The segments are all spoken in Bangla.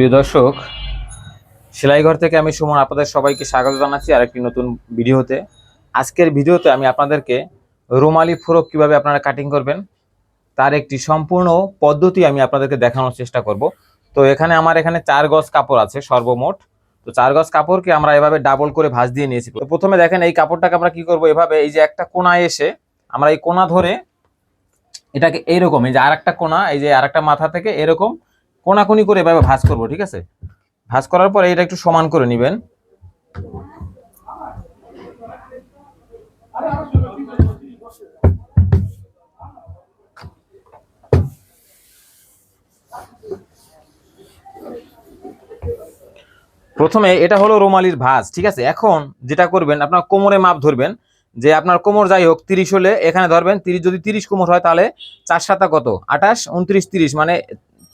প্রিয় দর্শক, সেলাইঘর থেকে আমি সুমন আপনাদের সবাইকে স্বাগত জানাচ্ছি আরেকটি নতুন ভিডিওতে। আজকের ভিডিওতে আমি আপনাদেরকে রুমালি ফ্রক কীভাবে আপনারা কাটিং করবেন, তার একটি সম্পূর্ণ পদ্ধতি আমি আপনাদেরকে দেখানোর চেষ্টা করব। তো এখানে আমার এখানে চার গজ কাপড় আছে সর্বমোট। তো চার গজ কাপড়কে আমরা এভাবে ডাবল করে ভাঁজ দিয়ে নিয়েছি। তো প্রথমে দেখেন এই কাপড়টাকে আমরা কি করব এভাবে, এই যে একটা কোনায় এসে আমরা এই কোনা ধরে এটাকে এইরকম, এই যে আর একটা কোনা, এই যে আর একটা মাথা থেকে এরকম কোনাকুনি করে এভাবে ভাঁজ করব, ঠিক আছে? ভাঁজ করার পরে এটা একটু সমান করে নেবেন। প্রথমে এটা হলো রোমালির ভাঁজ, ঠিক আছে? এখন যেটা করবেন, আপনার কোমরে মাপ ধরবেন, যে আপনার কোমর যাই হোক, তিরিশ হলে এখানে ধরবেন, তিরিশ যদি তিরিশ কোমর হয়, তাহলে চার সাতা কত? আঠাশ, উনত্রিশ, তিরিশ মানে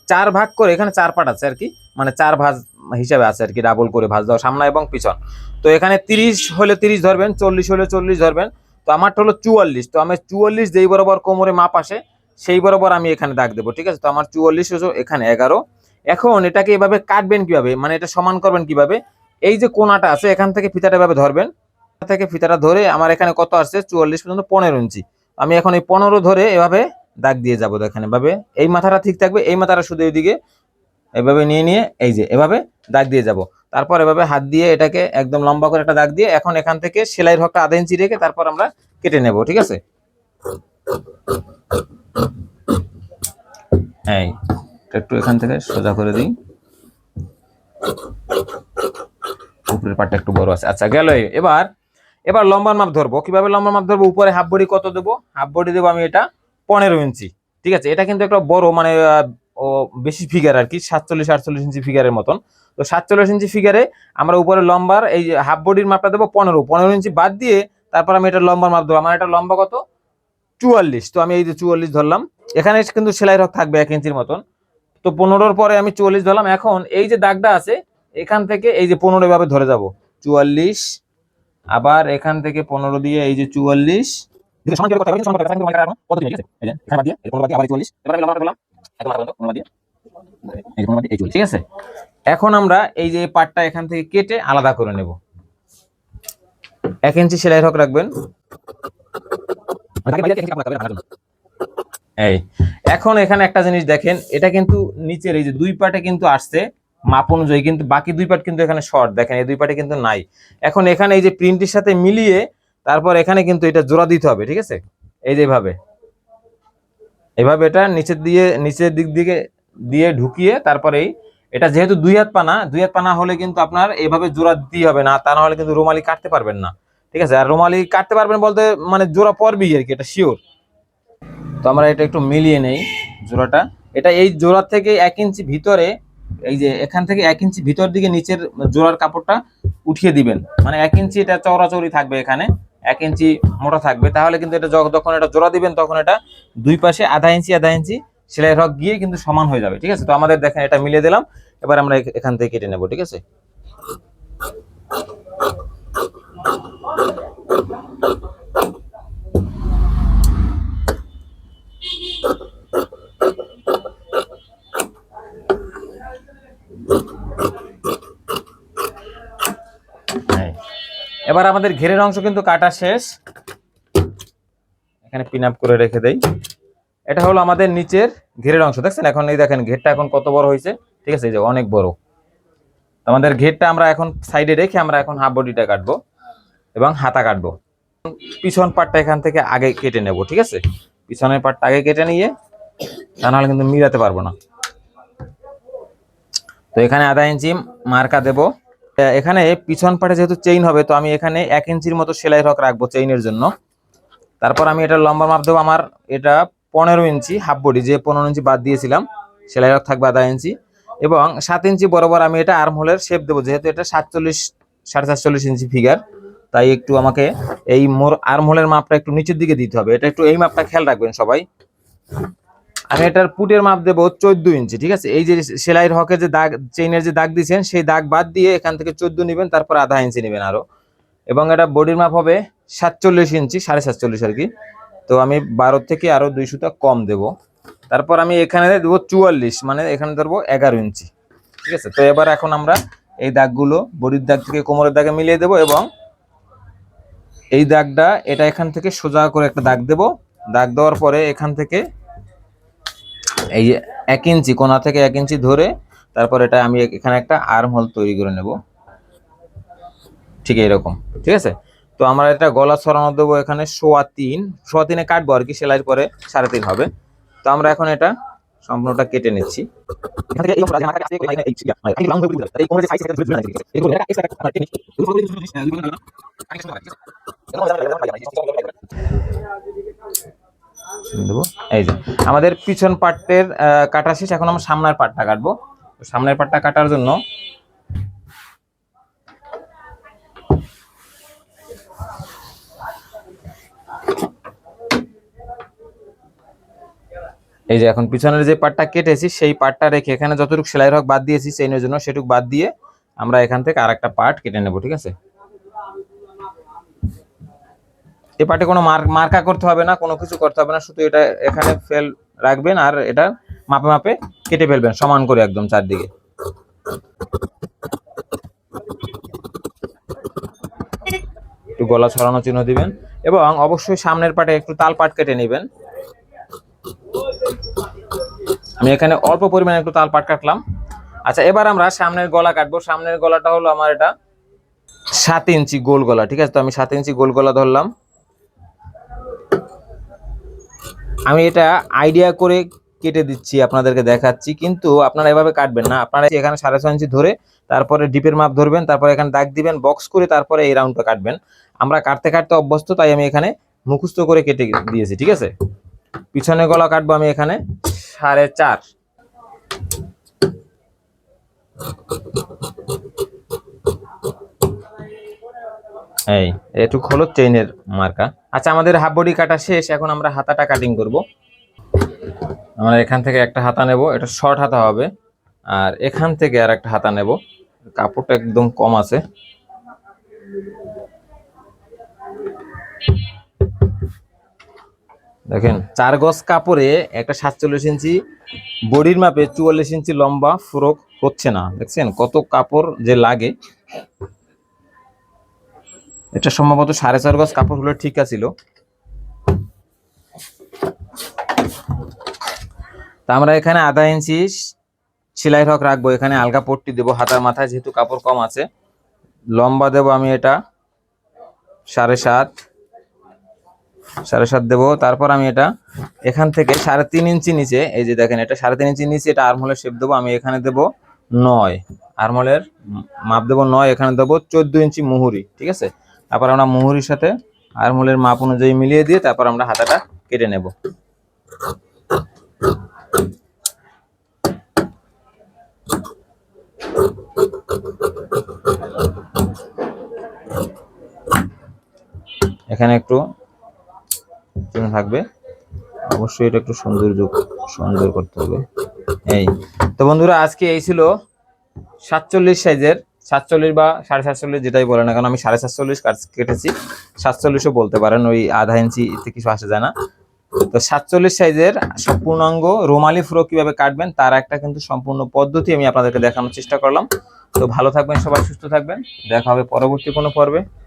চার ভাগ করে এখানে চার পাট আছে আর কি মানে চার ভাজ হিসাবে আছে আর কি ডাবল করে ভাজ দেওয়া, সামনে এবং পিছন। তো এখানে তিরিশ হলে তিরিশ ধরবেন, চল্লিশ হলে চল্লিশ ধরবেন। তো আমারটা হলো চুয়াল্লিশ, তো আমি চুয়াল্লিশ যেই বরাবর কোমরে মাপ আসে, সেই বরাবর আমি এখানে দাগ দেবো, ঠিক আছে? তো আমার চুয়াল্লিশ হচ্ছে এখানে এগারো। এখন এটাকে এভাবে কাটবেন কীভাবে? মানে এটা সমান করবেন কীভাবে? এই যে কোনাটা আছে, এখান থেকে ফিতাটা এভাবে ধরবেন। থেকে ফিতাটা ধরে আমার এখানে কত আসছে? চুয়াল্লিশ পর্যন্ত পনেরো ইঞ্চি। আমি এখন এই পনেরো ধরে এভাবে দাগ দিয়ে যাব দেখেন, এভাবে। এই মাথাটা ঠিক থাকবে, এই মাথাটা শুধু এইদিকে, এভাবে নিয়ে নিয়ে, এই যে, এভাবে দাগ দিয়ে যাব। তারপর এভাবে হাত দিয়ে এটাকে একদম লম্বা করে একটা দাগ দিয়ে এখন এখান থেকে সেলাইয়ের হকটা আধা ইঞ্চি রেখে তারপর আমরা কেটে নেব, ঠিক আছে? এই একটু এখান থেকে সোজা করে দিই। উপরের পাটটা একটু বড় আছে। আচ্ছা গেল এবার এবার লম্বার মাপ ধরবো। কীভাবে লম্বার মাপ ধরবো? উপরে হাফ বডি কত দেবো? হাফ বডি দেবো আমি এটা পনেরো ইঞ্চি, ঠিক আছে? এটা কিন্তু একটা বড় মানে বেশি ফিগার আর কি, সাতচল্লিশ, আটচল্লিশ ইঞ্চি ফিগারের মতন। তো সাতচল্লিশ ইঞ্চি ফিগারে আমরা উপরে লম্বার, এই হাফ বডির মাপটা দেবো পনেরো। পনেরো ইঞ্চি বাদ দিয়ে তারপর আমি এটা লম্বার মাপ দেবো। আমার এটা লম্বা কত? চুয়াল্লিশ। তো আমি এই যে চুয়াল্লিশ ধরলাম। এখানে কিন্তু সেলাই রক থাকবে এক ইঞ্চির মতন। তো পনেরোর পরে আমি চুয়াল্লিশ ধরলাম। এখন এই যে দাগটা আছে, এখান থেকে এই যে পনেরো ভাবে ধরে যাব। চুয়াল্লিশ, আবার এখান থেকে পনেরো দিয়ে এই যে চুয়াল্লিশ দিকে সমান সমান কিন্তু আছে? এই যে, এখানে বাদ দিয়ে, বাদ দিয়ে, আবার। এবার আমি লম্বা করলাম, পর্যন্ত, বাদ দিয়ে, এই বাদ দিয়ে, ঠিক আছে? এখন আমরা এই যে পাটটা এখান থেকে কেটে আলাদা করে নেব এক ইঞ্চি সেলাই হক রাখবেন এই এখন এখানে একটা জিনিস দেখেন এটা কিন্তু নিচের এই যে দুই পাটে কিন্তু আসছে মাপ অনুযায়ী কিন্তু বাকি দুই পাট কিন্তু এখানে শর্ট দেখেন এই দুই পাটে কিন্তু নাই এখন এখানে এই যে প্রিন্টের সাথে মিলিয়ে তারপর এখানে কিন্তু এটা জোড়া দিতে হবে, ঠিক আছে? এই যে এভাবে। এভাবে এটা নিচের দিয়ে, নিচের দিক দিকে দিয়ে ঢুকিয়ে তারপরে এটা যেহেতু দুই হাত পানা, দুই হাত পানা হলে কিন্তু আপনার এভাবে জোড়া দিতেই হবে না, তা না হলে কিন্তু রুমালি কাটতে পারবেন না, ঠিক আছে? আর রুমালি কাটতে পারবেন বলতে মানে জোড়া পড়বেই আর কি, এটা শিওর তো আমরা এটা একটু মিলিয়ে নেই জোড়াটা। এটা এই জোড়া থেকে এক ইঞ্চি ভিতরে, এই যে এখান থেকে এক ইঞ্চি ভিতর দিকে নিচের জোড়ার কাপড়টা উঠিয়ে দিবেন। মানে এক ইঞ্চি এটা চওড়াচৌড়ি থাকবে এখানে। এক ইঞ্চি মোটা থাকবে। তাহলে কিন্তু এটা যখ- যখন এটা জোড়া দিবেন, তখন এটা দুই পাশে আধা ইঞ্চি আধা ইঞ্চি সেলাই রক গিয়ে কিন্তু সমান হয়ে যাবে, ঠিক আছে? তো আমাদের দেখেন, এটা মিলিয়ে দিলাম। এবার আমরা এখ- এখান থেকে কেটে নেব, ঠিক আছে এই। এবার আমাদের ঘেরের অংশ কিন্তু কাটা শেষ। এখানে পিন আপ করে রেখে দেই। এটা হলো আমাদের নিচের ঘেরের অংশ। দেখছেন? এখন এই দেখেন, ঘেরটা এখন কত বড় হয়েছে? ঠিক আছে, এই যে অনেক বড়। আমাদের ঘেরটা আমরা এখন সাইডে রেখে আমরা এখন হাফ বডিটা কাটবো এবং হাতা কাটবো। পিছন পাটটা এখান থেকে আগে কেটে নেব, ঠিক আছে? পিছনের পাটটা আগে কেটে নিয়ে, তা নাহলে কিন্তু মিলাতে পারব না। তো এখানে আধা ইঞ্চি মার্কা দেব। এখানে পিছন পাটে যেহেতু চেইন হবে, তো আমি এখানে এক ইঞ্চির মতো সেলাই রক রাখব চেইনের জন্য। তারপর আমি এটা লম্বা মাপ দেবো আমার, এটা পনেরো ইঞ্চি হাফ বডি যে পনেরো ইঞ্চি বাদ দিয়েছিলাম, সেলাই রক থাকবে আধা ইঞ্চি। এবং সাত ইঞ্চি বরাবর আমি এটা আর্ম হোলের শেপ দেবো, যেহেতু এটা সাতচল্লিশ, সাড়ে সাতচল্লিশ ইঞ্চি ফিগার তাই একটু আমাকে এই মোর আর্ম হোলের মাপটা একটু নিচের দিকে দিতে হবে। এটা একটু এই মাপটা খেয়াল রাখবেন সবাই। আমি এটার পুটের মাপ দেবো চোদ্দ ইঞ্চি ঠিক আছে? এই যে সেলাইয়ের হকে যে দাগ চেইনের যে দাগ দিয়েছেন সেই দাগ বাদ দিয়ে এখান থেকে চোদ্দ নেবেন তারপর আধা ইঞ্চি নেবেন আরও। এবং এটা বডির মাপ হবে সাতচল্লিশ ইঞ্চি সাড়ে সাতচল্লিশ আর কি। তো আমি বারো থেকে আরও দুই সুতা কম দেব। তারপর আমি এখানে দেবো চুয়াল্লিশ মানে এখানে ধরবো এগারো ইঞ্চি ঠিক আছে? তো এবার এখন আমরা এই দাগগুলো বডির দাগ থেকে কোমরের দাগে মিলিয়ে দেবো এবং এই দাগটা এটা এখান থেকে সোজা করে একটা দাগ দেব। দাগ দেওয়ার পরে এখান থেকে এই যে এক ইঞ্চি কোনা থেকে এক ইঞ্চি ধরে তারপর এটা আমি এখানে একটা আর্ম হোল তৈরি করে নেব ঠিক এইরকম ঠিক আছে তো আমরা এটা গলা ছড়ানো দেবো এখানে সোয়া তিন সোয়া তিনে কাটবো আর কি সেলাইয়ের পরে সাড়ে তিন হবে তো আমরা এখন এটা সম্পূর্ণটা কেটে নিচ্ছি একটা একটা দেবো। এই যে, আমাদের পিছন পার্টের কাটা শেষ, এখন আমরা সামনের পার্টটা কাটবো সামনের পার্টটা কাটার জন্য এই যে, এখন পিছনের যে পার্টটা কেটেছি, সেই পার্টটা রেখে এখানে যতটুকু সেলাই রক বাদ দিয়েছি সেইনের জন্য সেটুকু বাদ দিয়ে আমরা এখান থেকে আরেকটা পার্ট কেটে নেব, ঠিক আছে এই পার্টে কোনো মার্কা করতে হবে না, কোনো কিছু করতে হবে না, শুধু এটা এখানে ফেল রাখবেন আর এটা মাপে মাপে কেটে ফেলবেন, সমান করে একদম চারদিকে। একটু গলা ছড়ানো চিহ্ন দিবেন এবং অবশ্যই সামনের পাটে একটু তাল পাট কেটে নেবেন। আমি এখানে অল্প পরিমাণে একটু তাল পাট কাটলাম। আচ্ছা এবার আমরা সামনের গলা কাটবো। সামনের গলাটা হলো আমার এটা সাত ইঞ্চি গোল গলা, ঠিক আছে? তো আমি সাত ইঞ্চি গোল গলা ধরলাম। আমি এটা আইডিয়া করে কেটে দিচ্ছি, আপনাদেরকে দেখাচ্ছি। কিন্তু আপনারা এভাবে কাটবেন না। আপনারা এখানে সাড়ে ছয় ইঞ্চি ধরে তারপরে ডিপের মাপ ধরবেন, তারপরে এখানে দাগ দিবেন বক্স করে তারপরে এই রাউন্ডটা কাটবেন। আমরা কাটতে কাটতে অভ্যস্ত, তাই আমি এখানে মুখস্থ করে কেটে দিয়েছি, ঠিক আছে? পিছনে গলা কাটবো আমি এখানে সাড়ে চার। এই, এটুক হলো চেইনের মার্কা আচ্ছা আমাদের হাফ বডি কাটা শেষ, এখন আমরা হাতাটা কাটিং করব। আমরা এখান থেকে একটা হাতা নেব, এটা শর্ট হাতা হবে। আর এখান থেকে আর একটা হাতা নেব। কাপড়টা একদম কম আছে। দেখেন, চার গজ কাপড়ে একটা সাতচল্লিশ ইঞ্চি, বডির মাপে চুয়াল্লিশ ইঞ্চি লম্বা ফ্রক হচ্ছে না। দেখছেন, কত কাপড় যে লাগে। এটা সম্ভবত সাড়ে চার গজ কাপড় হলে ঠিক আছিল। তা আমরা এখানে আধা ইঞ্চি সেলাই রক রাখব, এখানে আলগা পট্টি দেবো হাতার মাথায়, যেহেতু কাপড় কম আছে। লম্বা দেবো আমি এটা সাড়ে সাত সাড়ে সাত দেবো। তারপর আমি এটা এখান থেকে সাড়ে তিন ইঞ্চি নিচে, এই যে দেখেন এটা সাড়ে তিন ইঞ্চি নিচে, এটা আর্মহোলের শেপ দেবো, আমি এখানে দেবো নয়। আর্মহোলের মাপ দেবো নয়, এখানে দেবো চোদ্দ ইঞ্চি মুহুরি, ঠিক আছে? তারপর আমরা মুহুরির সাথে আর্মহোলের মাপ অনুযায়ী মিলিয়ে দিয়ে তারপর আমরা হাতাটা কেটে নেব। এখানে একটু থাকবে। অবশ্যই এটা একটু সৌন্দর্য সুন্দর করতে হবে। এই তো বন্ধুরা, আজকে এই ছিল সাতচল্লিশ সাইজের সাতচল্লিশ বা সাড়ে সাতচল্লিশ যেটাই বলে না কারণ আমি সাড়ে সাতচল্লিশ কাট- কেটেছি। সাতচল্লিশও বলতে পারেন, ওই আধা ইঞ্চি কিছু আসে যায় না। তো সাতচল্লিশ সাইজের পূর্ণাঙ্গ রোমালি ফ্রো কীভাবে কাটবেন, তার একটা কিন্তু সম্পূর্ণ পদ্ধতি আমি আপনাদেরকে দেখানোর চেষ্টা করলাম। তো ভালো থাকবেন সবাই, সুস্থ থাকবেন। দেখা হবে পরবর্তী কোনো পর্বে।